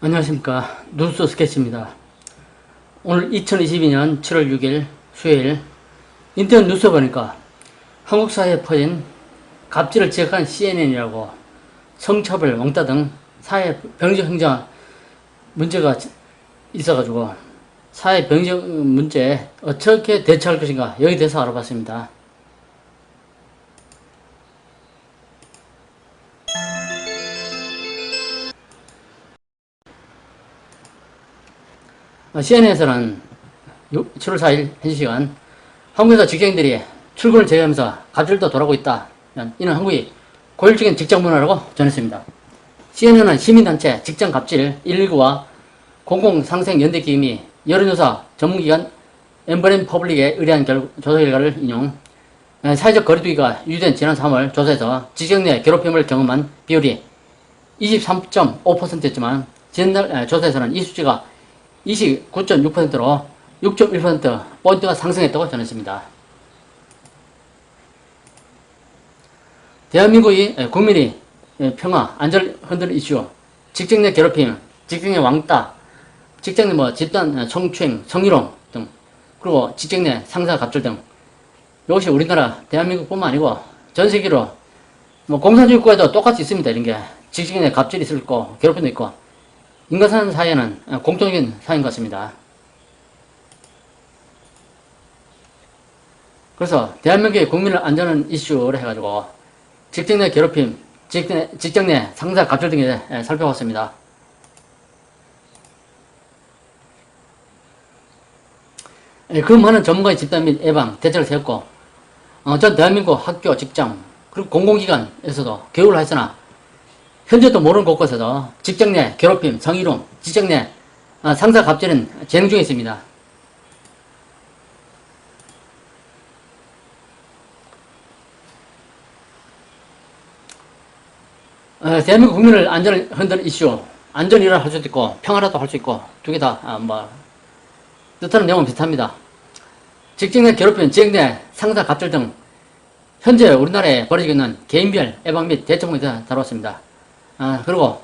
안녕하십니까 뉴스 스케치입니다. 오늘 2022년 7월 6일 수요일 인터넷 뉴스 보니까 한국 사회에 퍼진 갑질을 지적한 CNN이라고 성차별, 왕따 등 사회 병적 행정 문제가 있어가지고 사회 병적 문제에 어떻게 대처할 것인가 여기 대해서 알아봤습니다. CNN에서는 7월 4일 현지 시간 한국에서 직장인들이 출근을 제외하면서 갑질도 돌아오고 있다. 이는 한국이 고율적인 직장 문화라고 전했습니다. CNN은 시민단체 직장 갑질 119와 공공상생연대기금이 여론조사 전문기관 엠브렘 퍼블릭에 의뢰한 결, 조사 결과를 인용 에, 사회적 거리두기가 유지된 지난 3월 조사에서 직장 내 괴롭힘을 경험한 비율이 23.5%였지만 지난달 에, 조사에서는 이 수치가 29.6%로 6.1%포인트가 상승했다고 전했습니다. 대한민국이 국민이 평화, 안전을 흔드는 이슈, 직장 내 괴롭힘, 직장 내 왕따, 직장 내뭐 집단 성추행, 성희롱 등, 그리고 직장 내 상사 갑질 등, 이것이 우리나라 대한민국뿐만 아니고 전 세계로 뭐 공산주의 국가에도 똑같이 있습니다. 이런 게 직장 내 갑질이 있을 거, 괴롭힘도 있고, 인간 사는 사회는 공통적인 사회인 것 같습니다. 그래서 대한민국의 국민을 안전한 이슈를 해가지고 직장 내 괴롭힘, 직장 내, 직장 내 상사 갑질 등에 살펴봤습니다. 그 많은 전문가의 집단 및 예방, 대책을 세웠고, 어, 전 대한민국 학교, 직장, 그리고 공공기관에서도 교육을 했으나, 현재도 모르는 곳곳에서 직장 내 괴롭힘, 성희롱, 직장 내 어, 상사 갑질은 진행 중에 있습니다. 어, 대한민국 국민을 안전을 흔드는 이슈, 안전이라 할 수도 있고, 평화라도 할 수 있고, 두 개 다, 아, 뭐, 뜻하는 내용은 비슷합니다. 직장 내 괴롭힘, 직장 내 상사 갑질 등, 현재 우리나라에 벌어지고 있는 개인별 예방 및 대처문에 대해서 다뤘습니다. 아, 그리고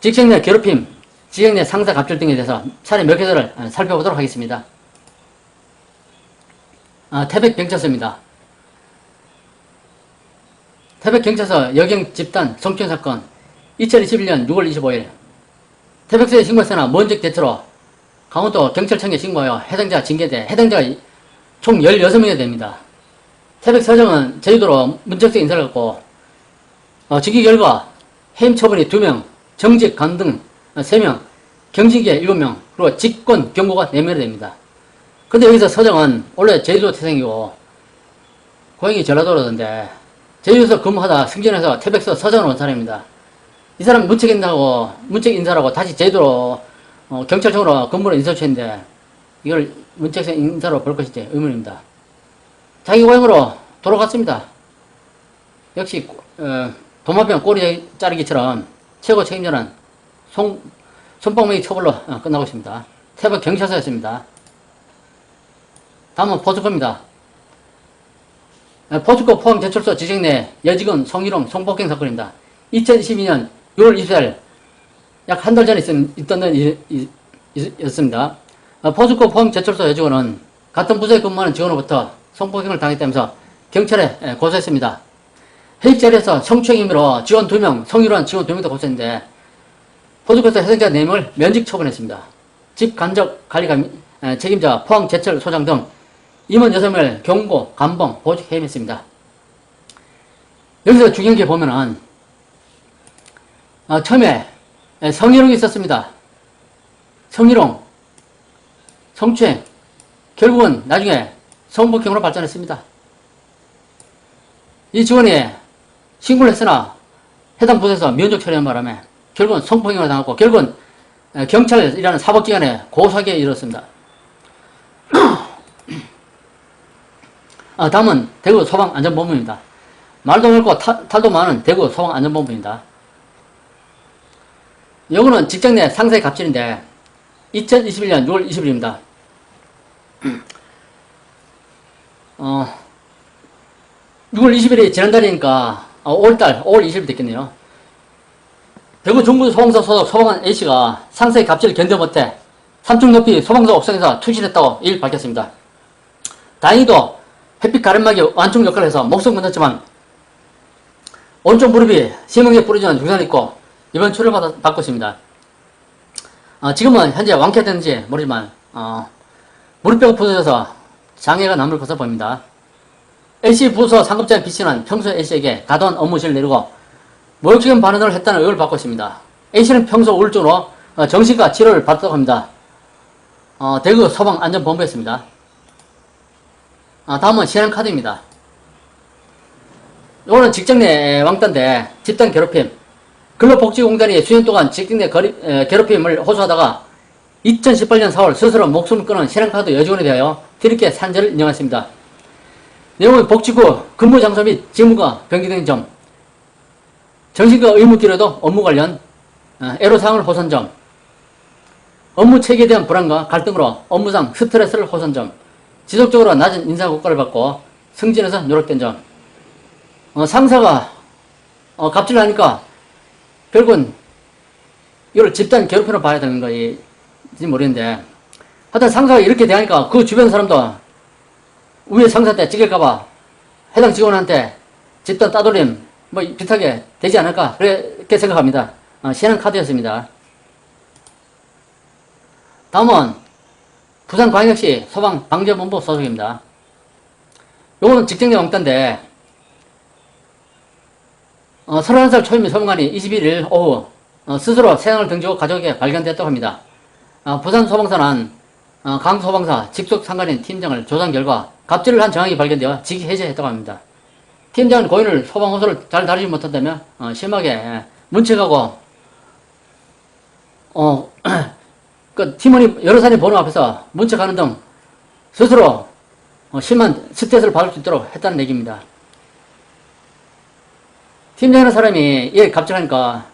직장 내 괴롭힘, 직장 내 상사 갑질 등에 대해서 사례 몇 개들을 살펴보도록 하겠습니다. 아, 태백 경찰서입니다. 태백 경찰서 여경 집단 성추행 사건 2021년 6월 25일 태백서에 신고했으나 먼적 대처로 강원도 경찰청에 신고하여 해당자 징계돼 해당자가 총 16명이 됩니다. 태백서장은 제주도로 문책서 인사를 했고 어, 직위 결과 해임 처분이 2명, 정직 간등 3명, 경징계 7명, 그리고 직권 경고가 4명이 됩니다. 근데 여기서 서정은 원래 제주도 태생이고 고향이 전라도라던데 제주도에서 근무하다 승진해서 태백서 서정을 온 사람입니다. 이 사람 문책 인사하고 문책 인사라고 다시 제주도로 어, 경찰청으로 근무를 인사했는데 이걸 문책서 인사로 볼 것인지 의문입니다. 자기 고향으로 돌아갔습니다. 역시 어, 도마뱀 꼬리 자르기처럼 최고 책임자는 송, 손방망이 처벌로 어, 끝나고 있습니다. 태백 경찰서였습니다. 다음은 포스코입니다. 포스코 포항 제철소 지정 내 여직원 성희롱 성폭행 사건입니다. 2012년 6월 20일 약 한 달 전에 있던 일이었습니다. 포스코 포항 제철소 여직원은 같은 부서에 근무하는 직원으로부터 성폭행을 당했다면서 경찰에 고소했습니다. 회의 자리에서 성추행 혐의로 직원 2명, 성희롱한 직원 2명도 고소했는데 포스코에서 해당자 4명을 면직 처분했습니다. 집 간접 관리 책임자 포항 제철 소장 등 임원 6명을 경고, 감봉, 보직 해임했습니다. 여기서 중요한 게 보면은, 아, 처음에 성희롱이 있었습니다. 성희롱, 성추행, 결국은 나중에 성폭행으로 발전했습니다. 이 직원이 신고를 했으나 해당 부서에서 면접 처리한 바람에 결국은 성폭행을 당하고 결국은 경찰이라는 사법기관에 고소하게 이르렀습니다. 아, 다음은 대구 소방안전본부입니다. 말도 넓고 타, 탈도 많은 대구 소방안전본부입니다. 요거는 직장 내 상사의 갑질인데 2021년 6월 20일입니다. 어, 6월 20일이 지난달이니까 어, 5월달 5월 20일 됐겠네요. 대구 중구 소방서 소속 소방관 A씨가 상사의 갑질을 견뎌 못해 3층 높이 소방서 옥상에서 투실했다고 이일 밝혔습니다. 다행히도 햇빛 가름막이 완충 역할을 해서 목숨 건졌지만 오른쪽 무릎이 심하게 부러지는 증상이 있고 이번 치료를 받- 받고 있습니다. 어, 지금은 현재 완쾌됐는지 모르지만 어, 무릎뼈가 부서져서 장애가 남을 것으로 보입니다. A씨 부서 상급자인 B씨는 평소 A씨에게 가던 업무실을 내리고 모욕적인 반응을 했다는 의혹을 받고 있습니다. A씨는 평소 우울증으로 어, 정신과 치료를 받았다고 합니다. 어, 대구 소방안전본부였습니다. 아, 다음은 신한카드입니다. 이거는 직장 내 왕따인데 집단 괴롭힘. 근로복지공단이 수년 동안 직장 내 거리- 에, 괴롭힘을 호소하다가 2018년 4월 스스로 목숨을 끊은 신한카드 여직원에 대하여 뒤늦게 산재를 인정했습니다. 내용은 복지부 근무 장소 및 직무가 변경된 점, 정신과 의무 뒤로도 업무 관련 어, 애로사항을 호소한 점, 업무 체계에 대한 불안과 갈등으로 업무상 스트레스를 호소한 점, 지속적으로 낮은 인사고과를 받고 승진해서 누락된 점, 어, 상사가 어, 갑질을 하니까 결국은 이걸 집단 괴롭힘으로 봐야 되는 거인지 모르겠는데 하여튼 상사가 이렇게 대하니까 그 주변 사람도 위에 상사한테 찍힐까봐 해당 직원한테 집단 따돌림 뭐 비슷하게 되지 않을까 그렇게 생각합니다. 어, 신한 카드였습니다. 다음은 부산광역시 소방방재본부 소속입니다. 요거는 직장 내 왕따인데 어, 31살 초임의 소방관이 21일 오후 어, 스스로 세상을 등지고 가족에게 발견됐다고 합니다. 어, 부산 소방서는 어, 강 소방사 직속 상관인 팀장을 조사 결과 갑질을 한 정황이 발견되어 직위 해제했다고 합니다. 팀장은 고인을 소방 호소를 잘 다루지 못한다며 어, 심하게 예, 문책하고 어, 그 팀원이 여러 사람이 보는 앞에서 문책하는 등 스스로 어, 심한 스트레스를 받을 수 있도록 했다는 얘기입니다. 팀장이라는 사람이 얘 갑질하니까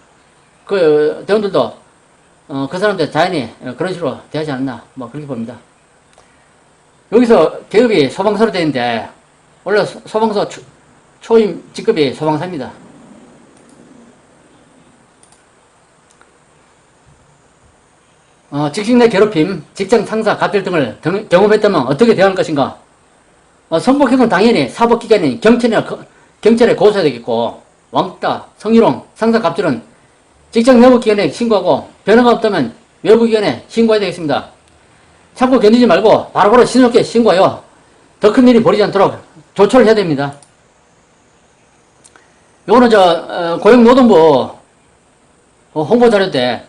그 대원들도 어, 그 사람들 자연히 그런 식으로 대하지 않나 뭐 그렇게 봅니다. 여기서 계급이 소방서로 되어 있는데 원래 소- 소방서 초, 초임 직급이 소방사입니다. 어, 직장 내 괴롭힘, 직장 상사 갑질 등을 등- 경험했다면 어떻게 대할 것인가? 어, 성폭행은 당연히 사법기관인 경찰이나 거- 경찰에 고소해야 되겠고 왕따, 성희롱, 상사 갑질은 직장 내부 기관에 신고하고 변화가 없다면 외부 기관에 신고해야 되겠습니다. 참고 견디지 말고 바로바로 신속하게 신고하여 더 큰 일이 벌이지 않도록 조처를 해야 됩니다. 요거는 저 어, 고용노동부 어, 홍보 자료 때